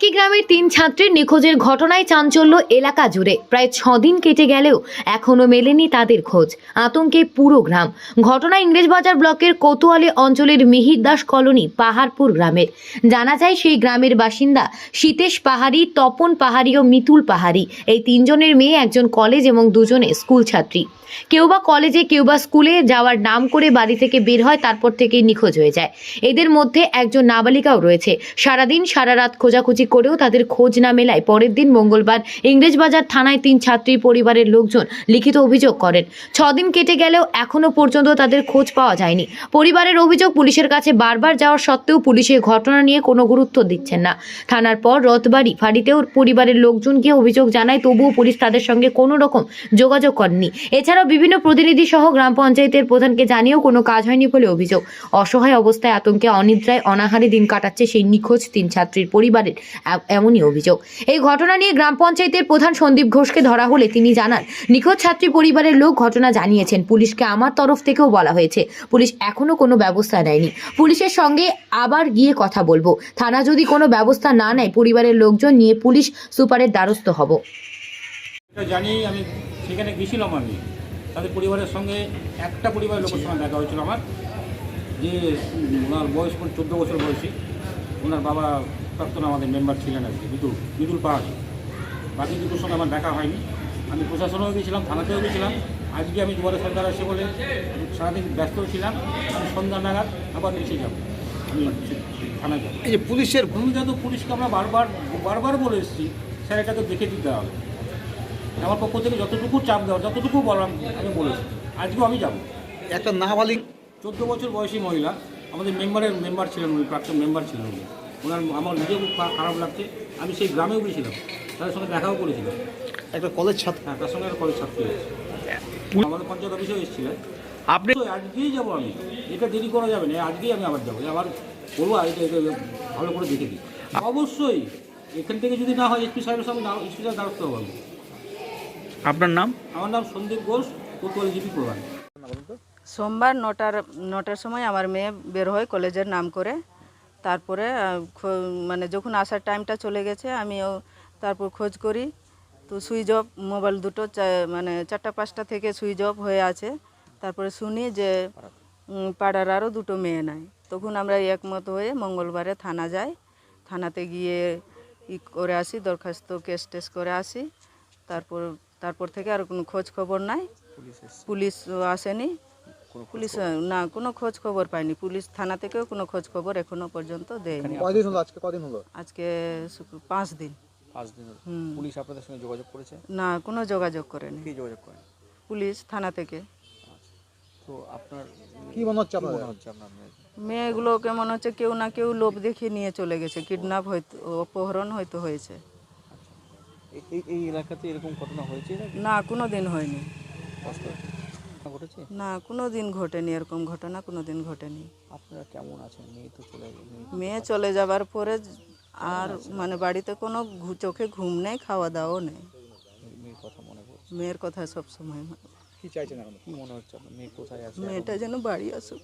একই গ্রামের তিন ছাত্রীর নিখোঁজের ঘটনায় চাঞ্চল্য এলাকা জুড়ে। প্রায় ছদিন কেটে গেলেও এখনও মেলেনি তাদের খোঁজ। আতঙ্কে পুরো গ্রাম। ঘটনা ইংরেজবাজার ব্লকের কোতোয়ালি অঞ্চলের মিহির দাস কলোনি, পাহাড়পুর গ্রামের। জানা যায় সেই গ্রামের বাসিন্দা সীতেশ পাহাড়ি, তপন পাহাড়ি ও মিতুল পাহাড়ি। এই তিনজনের মেয়ে একজন কলেজ এবং দুজনে স্কুল ছাত্রী। কেউ বা কলেজে, কেউ বা স্কুলে যাওয়ার নাম করে বাড়ি থেকে বের হয়, তারপর থেকেই নিখোঁজ হয়ে যায়। এদের মধ্যে একজন নাবালিকাও রয়েছে। সারাদিন সারা রাত খোঁজাখুঁজি করেও তাদের খোঁজ না মেলায় পরের দিন মঙ্গলবার ইংরেজবাজার থানায় তিন ছাত্রী পরিবারের লোকজন লিখিত অভিযোগ করেন। ছদিন কেটে গেলেও এখনও পর্যন্ত তাদের খোঁজ পাওয়া যায়নি। পরিবারের অভিযোগ পুলিশের কাছে বারবার যাওয়ার সত্ত্বেও পুলিশের ঘটনা নিয়ে কোনো গুরুত্ব দিচ্ছেন না। থানার পর রথবাড়ি ফাঁড়িতেও পরিবারের লোকজনকে অভিযোগ জানায়, তবুও পুলিশ তাদের সঙ্গে কোনো রকম যোগাযোগ করেনি। এছাড়াও বিভিন্ন প্রতিনিধি সহ গ্রাম পঞ্চায়েতের প্রধানকে জানিয়েও কোনো কাজ হয়নি বলে অভিযোগ। অসহায় অবস্থায় আতঙ্কে, অনিদ্রায় অনাহারে দিন কাটাচ্ছে সেই নিখোঁজ তিন ছাত্রীর পরিবারের এমনই অভিযোগ। এই ঘটনা নিয়ে গ্রাম পঞ্চায়েতের প্রধান সন্দীপ ঘোষকে ধরা হলে তিনি জানান, নিখোঁজ ছাত্রী পরিবারের লোক ঘটনা জানিয়েছেন। পুলিশকে আমার তরফ থেকেও বলা হয়েছে। পুলিশ এখনও কোনো ব্যবস্থা নেয়নি। পুলিশের সঙ্গে আবার গিয়ে কথা বলব। থানা যদি কোনো ব্যবস্থা না নেয়, পরিবারের লোকজন নিয়ে পুলিশ সুপারের দ্বারস্থ হব। জানি আমি সেখানে গেছিলাম আমি। তাদের পরিবারের সঙ্গে একটা পরিবারের লোকের সঙ্গে দেখা হয়েছিল আমার যে ওনার বয়স কোন চোদ্দ বছর বয়সী। ওনার বাবা প্রাক্তন আমাদের মেম্বার ছিলেন আর কি বিদুল বিদুল পাহাড়ি। বাকি দুটোর সঙ্গে আমার দেখা হয়নি। আমি প্রশাসনেও গেছিলাম থানাতেও গিয়েছিলাম। আজকে আমি দুবারে সরকার আসে বলে সারাদিন ব্যস্ত ছিলাম। আমি সন্ধ্যা নাগাদ আবার এসে যাব। আমি থানায় যাব। এই যে পুলিশের ভূমিকা তো পুলিশকে আমরা বারবার বারবার বলে এসেছি স্যার এটাকে দেখে দিতে হবে। আমার পক্ষ থেকে যতটুকু চাপ দেওয়া যতটুকু বললাম আমি বলেছি। আজকেও আমি যাব। একটা নাবালিক চোদ্দ বছর বয়সী মহিলা আমাদের মেম্বারের মেম্বার ছিলেন উনি প্রাক্তন মেম্বার ছিলেন উনি। ওনার আমার নিজেও খুব খারাপ লাগছে। আমি সেই গ্রামেও গেছিলাম তাদের সঙ্গে দেখাও করেছিলাম। একটা কলেজ ছাত্র হ্যাঁ তার সঙ্গে একটা কলেজ ছাত্রী হয়েছে। আমাদের পঞ্চায়েত অফিসেও এসেছিলেন। আপনি আজকেই যাব আমি। এটা দেরি করা যাবে না আজকেই আমি আবার যাব। আবার বলব এটা এটা ভালো করে দেখে দিই। অবশ্যই এখান থেকে যদি না হয় এসপি সাহেবের সঙ্গে এসপি সাহেব দ্বারস্থ হব আপনার নাম? আমার নাম সন্দীপ ঘোষ কোতোয়ালি জিপি প্রধান। সোমবার নটার নটার সময় আমার মেয়ে বের হয় কলেজের নাম করে। তারপরে খো- মানে যখন আসার টাইমটা চলে গেছে আমিও তারপর খোঁজ করি। তো সুইচ অফ মোবাইল দুটো চা- মানে চারটা পাঁচটা থেকে সুইচ অফ হয়ে আছে। তারপরে শুনি যে পাড়ার আরও দুটো মেয়ে নাই। তখন আমরা একমত হয়ে মঙ্গলবারে থানা যাই। থানাতে গিয়ে ই করে আসি দরখাস্ত কেস টেস করে আসি। তারপর তারপর থেকে আর কোনো খোঁজ খবর নাই। পুলিশ আসেনি। পুলিশ না কোনো খোঁজ খবর পাইনি। পুলিশ থানা থেকেও কোনো খোঁজ খবর এখনও পর্যন্ত দেয়নি। কদিন হলো? আজকে কদিন হলো? আজকে পাঁচ দিন। পাঁচ দিন হলো। পুলিশ আপনাদের সঙ্গে যোগাযোগ করেছে? না কোনো যোগাযোগ করেনি। কি যোগাযোগ করেন? পুলিশ থানা থেকে। তো আপনার কি মনে হচ্ছে আপনার মনে হচ্ছে আপনার মেয়ের? মেয়েগুলো কেমন হচ্ছে কেউ না কেউ লোভ দেখিয়ে নিয়ে চলে গেছে। কিডন্যাপ হয়তো অপহরণ হয়তো হয়েছে। এই- এই এলাকাতে এরকম ঘটনা হয়েছে না কোনো দিন হয়নি। কষ্ট ঘটেছে? না কোনো দিন ঘটেনি এরকম ঘটনা কোনো দিন ঘটেনি। আপনারা কেমন আছেন? মেয়ে তো চলে মেয়ে চলে যাবার পরে আর মানে বাড়িতে কোনো চোখে ঘুম নেই খাওয়া দাওয়াও নেই মেয়ের কথা মনে পড়ছে? মেয়ের কথা সব সময় কি চাইছেন এখন? কি মনে হচ্ছে মেয়ে কোথায় আছে মেয়েটা যেন বাড়ি আসুক।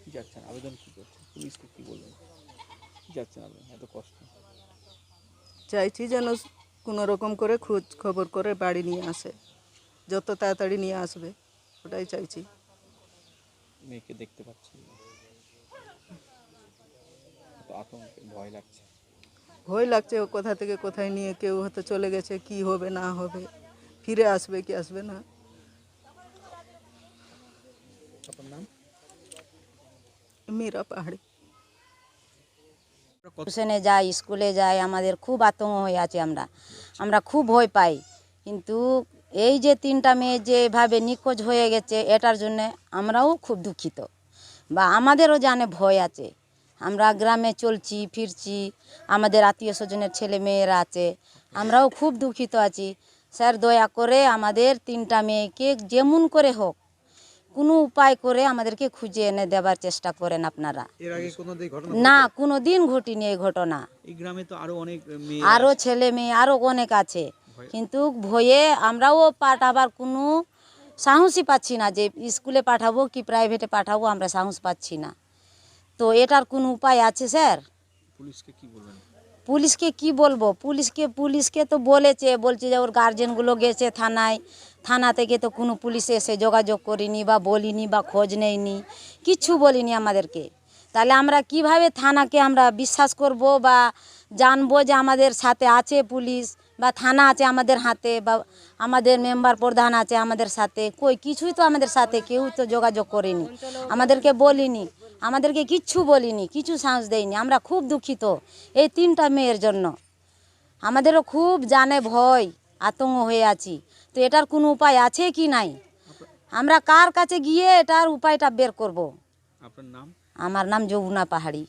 কি যাচ্ছেন? আবেদন কি করছেন? পুলিশকে কি বলবেন? কি যাচ্ছেন আপনি? এত কষ্ট। চাইছি যেন কোনো রকম করে খোঁজ খবর করে বাড়ি নিয়ে আসে। যত তাড়াতাড়ি নিয়ে আসবে ওটাই চাইছি। মেয়েকে দেখতে পাচ্ছি আতঙ্কে ভয় লাগছে। ভয় লাগছে ও কোথা থেকে কোথায় নিয়ে কেউ হয়তো চলে গেছে কি হবে না হবে ফিরে আসবে কি আসবে না। আপনার নাম? মীরা পাহাড়ি। টিউশনে যাই, স্কুলে যাই, আমাদের খুব আতঙ্ক হয়ে আছে আমরা। আমরা খুব ভয় পাই। কিন্তু এই যে তিনটা মেয়ে যে এভাবে নিখোঁজ হয়ে গেছে, এটার জন্য আমরাও খুব দুঃখিত। বা আমাদেরও জানে ভয় আছে। আমরা গ্রামে চলছি, ফিরছি, আমাদের আত্মীয় স্বজনের ছেলে মেয়েরা আছে। আমরাও খুব দুঃখিত আছি। স্যার, দয়া করে আমাদের তিনটা মেয়েকে যেমন করে হোক কোনো উপায় করে আমাদেরকে খুঁজে এনে দেবার চেষ্টা করেন আপনারা। না কোনো দিন ঘটিনি এই ঘটনা। আরও ছেলে মেয়ে আরও অনেক আছে। কিন্তু ভয়ে আমরাও পাঠাবার কোনো সাহসই পাচ্ছি না যে স্কুলে পাঠাবো কি প্রাইভেটে পাঠাবো আমরা সাহস পাচ্ছি না। তো এটার কোনো উপায় আছে স্যার? পুলিশকে কি বলবেন? পুলিশকে কি বলব? পুলিশকে পুলিশকে তো বলেছে, বলছে যে ওর গার্জেনগুলো গেছে থানায়। থানা থেকে তো কোনো পুলিশ এসে যোগাযোগ করিনি বা বলিনি বা খোঁজ নেয়নি। কিচ্ছু বলিনি আমাদেরকে। তাহলে আমরা কীভাবে থানাকে আমরা বিশ্বাস করব বা জানব যে আমাদের সাথে আছে পুলিশ? বা থানা আছে আমাদের হাতে বা আমাদের মেম্বার প্রধান আছে আমাদের সাথে কই কিছুই তো আমাদের সাথে কেউ তো যোগাযোগ করেনি। আমাদেরকে বলিনি আমাদেরকে কিচ্ছু বলিনি কিছু সাহস দেয়নি। আমরা খুব দুঃখিত এই তিনটা মেয়ের জন্য। আমাদেরও খুব জানে ভয় আতঙ্ক হয়ে আছি। তো এটার কোনো উপায় আছে কি নাই? আমরা কার কাছে গিয়ে এটার উপায়টা বের করব? আপনার নাম? আমার নাম যমুনা পাহাড়ি।